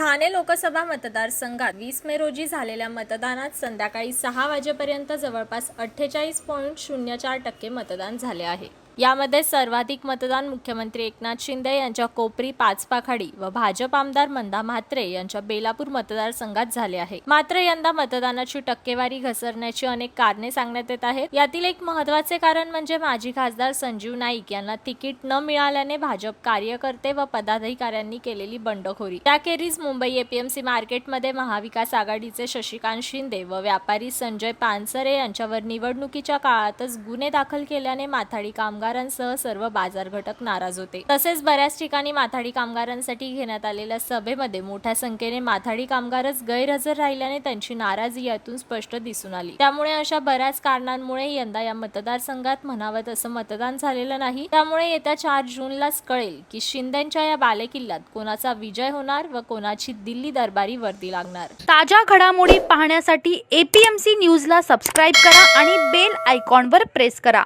ठाणे लोकसभा मतदारसंघात वीस मे रोजी झालेल्या मतदानात संध्याकाळी सहा वाजेपर्यंत जवळपास अठ्ठेचाळीस पॉईंट शून्य चार टक्के मतदान झाले आहे. यामध्ये सर्वाधिक मतदान मुख्यमंत्री एकनाथ शिंदे यांच्या कोपरी पाचपाखाडी व भाजप आमदार मंदा म्हात्रे यांच्या बेलापूर मतदारसंघात झाले आहे. मात्र यंदा मतदानाची टक्केवारी घसरण्याची अनेक कारणे सांगण्यात येत आहेत. यातील एक महत्त्वाचे कारण म्हणजे माजी खासदार संजीव नाईक यांना तिकीट न मिळाल्याने भाजप कार्यकर्ते व पदाधिकाऱ्यांनी केलेली बंडखोरी. त्याखेरीज मुंबई एपीएमसी मार्केटमध्ये महाविकास आघाडीचे शशिकांत शिंदे व व्यापारी संजय पानसरे यांच्यावर निवडणुकीच्या काळातच गुन्हे दाखल केल्याने माथाडी कामगार कामगारांसह सर्व बाजार घटक नाराज होते. तसेच बऱ्याच ठिकाणी माथाडी कामगारांसाठी घेण्यात आलेल्या सभेमध्ये मोठ्या संख्येने माथाडी कामगारच गैरहजर राहिल्याने त्यांची नाराजी यातून स्पष्ट दिसून आली. त्यामुळे अशा बऱ्याच कारणांमुळे यंदा या मतदारसंघात म्हणावं तसं मतदान झालेलं नाही. त्यामुळे येत्या चार जूनलाच कळेल की शिंदेच्या या बालेकिल्ल्यात कोणाचा विजय होणार व कोणाची दिल्ली दरबारी वर्दी लागणार. ताज्या घडामोडी पाहण्यासाठी एपीएमसी न्यूजला सबस्क्राईब करा आणि बेल आयकॉनवर प्रेस करा.